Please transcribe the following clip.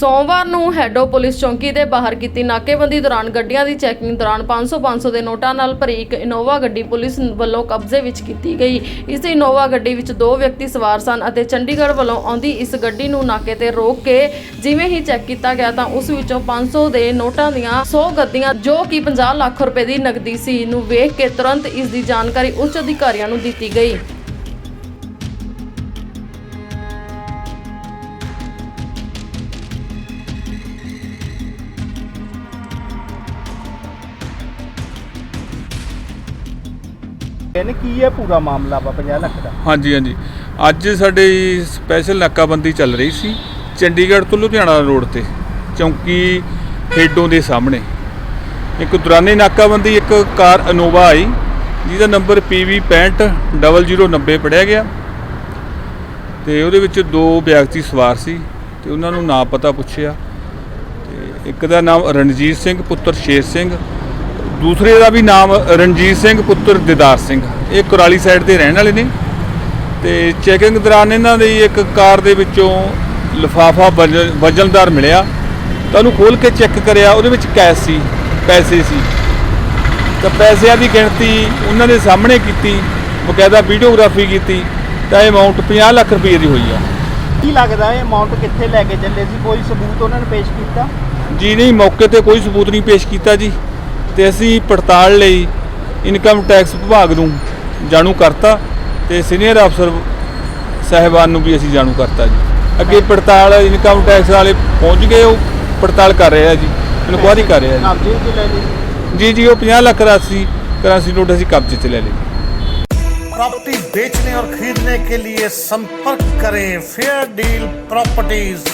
ਸੋਮਵਾਰ ਨੂੰ ਹੈਡੋ ਪੁਲਿਸ ਚੌਂਕੀ ਦੇ ਬਾਹਰ ਕੀਤੀ ਨਾਕੇਬੰਦੀ ਦੌਰਾਨ ਗੱਡੀਆਂ ਦੀ ਚੈਕਿੰਗ ਦੌਰਾਨ 500-500 ਦੇ ਨੋਟਾਂ ਨਾਲ ਭਰੀ ਇੱਕ ਇਨੋਵਾ ਗੱਡੀ ਪੁਲਿਸ ਵੱਲੋਂ ਕਬਜ਼ੇ ਵਿੱਚ ਕੀਤੀ ਗਈ। ਇਸ ਇਨੋਵਾ ਗੱਡੀ ਵਿੱਚ ਦੋ ਵਿਅਕਤੀ ਸਵਾਰ ਸਨ ਅਤੇ ਚੰਡੀਗੜ੍ਹ ਵੱਲੋਂ ਆਉਂਦੀ ਇਸ ਗੱਡੀ ਨੂੰ ਨਾਕੇ ਤੇ ਰੋਕ ਕੇ ਜਿਵੇਂ ਹੀ ਚੈੱਕ ਕੀਤਾ ਗਿਆ ਤਾਂ ਉਸ ਵਿੱਚੋਂ 500 ਦੇ ਨੋਟਾਂ ਦੀਆਂ 100 ਗੱਦੀਆਂ ਜੋ ਕਿ 50 ਲੱਖ ਰੁਪਏ ਦੀ ਨਕਦੀ ਸੀ ਨੂੰ ਵੇਖ ਕੇ ਤੁਰੰਤ ਇਸ ਦੀ ਜਾਣਕਾਰੀ ਉੱਚ ਅਧਿਕਾਰੀਆਂ ਨੂੰ ਦਿੱਤੀ ਗਈ। ਇਹਨੇ ਕੀ ਹੈ ਪੂਰਾ ਮਾਮਲਾ ਵਾ 50 ਲੱਖ ਦਾ? ਹਾਂਜੀ ਹਾਂਜੀ। ਅੱਜ ਸਾਡੇ ਸਪੈਸ਼ਲ ਨਾਕਾਬੰਦੀ ਚੱਲ ਰਹੀ ਸੀ ਚੰਡੀਗੜ੍ਹ ਤੋਂ ਲੁਧਿਆਣਾ ਰੋਡ ਤੇ ਚੌਂਕੀ ਖੇਡੋਂ ਦੇ ਸਾਹਮਣੇ। ਇੱਕ ਦੌਰਾਨੇ ਨਾਕਾਬੰਦੀ, ਇੱਕ ਕਾਰ ਅਨੋਵਾ ਆਈ, ਜਿਹਦਾ ਨੰਬਰ PV 650090 ਪੜਿਆ ਗਿਆ। ਤੇ ਉਹਦੇ ਵਿੱਚ ਦੋ ਵਿਅਕਤੀ ਸਵਾਰ ਸੀ ਤੇ ਉਹਨਾਂ ਨੂੰ ਨਾਂ ਪਤਾ ਪੁੱਛਿਆ। ਤੇ ਇੱਕ ਦਾ ਨਾਮ ਰਣਜੀਤ ਸਿੰਘ, ਪੁੱਤਰ ਸ਼ੇਰ ਸਿੰਘ ਦੂਸਰੇ ਦਾ ਵੀ ਨਾਮ ਰਣਜੀਤ ਸਿੰਘ ਪੁੱਤਰ ਦਿਦਾਰ ਸਿੰਘ। ਇਹ ਕੁਰਾਲੀ ਸਾਈਡ ਦੇ ਰਹਿਣ ਵਾਲੇ ਨੇ। ਤੇ ਚੈਕਿੰਗ ਦੌਰਾਨ ਇਹਨਾਂ ਦੀ ਇੱਕ ਕਾਰ ਦੇ ਵਿੱਚੋਂ ਲਿਫਾਫਾ ਵਜਨ- ਵਜ਼ਨਦਾਰ ਮਿਲਿਆ। ਤਾਂ ਉਹਨੂੰ ਖੋਲ ਕੇ ਚੈੱਕ ਕਰਿਆ ਉਹਦੇ ਵਿੱਚ ਕੈਸ਼ ਸੀ ਪੈਸੇ ਸੀ। ਤਾਂ ਪੈਸਿਆਂ ਦੀ ਗਿਣਤੀ ਉਹਨਾਂ ਦੇ ਸਾਹਮਣੇ ਕੀਤੀ ਬਕਾਇਦਾ ਵੀਡੀਓਗ੍ਰਾਫੀ ਕੀਤੀ ਤਾਂ ਇਹ ਅਮਾਉਂਟ 50 ਲੱਖ ਰੁਪਏ ਦੀ ਹੋਈ ਆ। ਕੀ ਲੱਗਦਾ ਇਹ ਅਮਾਉਂਟ ਕਿੱਥੇ ਲੈ ਕੇ ਚੱਲੇ ਸੀ? ਕੋਈ ਸਬੂਤ ਉਹਨਾਂ ਨੇ ਪੇਸ਼ ਕੀਤਾ? ਜੀ ਨਹੀਂ ਮੌਕੇ ਤੇ ਕੋਈ ਸਬੂਤ ਨਹੀਂ ਪੇਸ਼ ਕੀਤਾ ਜੀ। ਤੇ ਅਸੀਂ ਪੜਤਾਲ ਲਈ ਇਨਕਮ ਟੈਕਸ ਵਿਭਾਗ ਨੂੰ ਜਾਣੂ ਕਰਤਾ ਤੇ ਸੀਨੀਅਰ ਅਫਸਰ ਸਾਹਿਬਾਨ ਨੂੰ ਵੀ ਅਸੀਂ ਜਾਣੂ ਕਰਤਾ ਜੀ ਅੱਗੇ ਪੜਤਾਲ ਇਨਕਮ ਟੈਕਸ ਵਾਲੇ ਪਹੁੰਚ ਗਏ ਉਹ ਪੜਤਾਲ ਕਰ ਰਹੇ ਆ ਜੀ ਇਨਕੁਆਰੀ ਕਰ ਰਹੇ ਆ ਕਬਜ਼ੇ 'ਚ ਲੈ ਲਈ ਜੀ ਜੀ ਜੀ ਉਹ 50 ਲੱਖ ਰਾਸ਼ੀ ਕਰਾਂਸੀ ਨੋਟ ਅਸੀਂ ਕਬਜ਼ੇ 'ਚ ਲੈ ਲਈ प्रॉपर्टी बेचने और खरीदने के लिए संपर्क करें फेयर डील प्रॉपर्टीज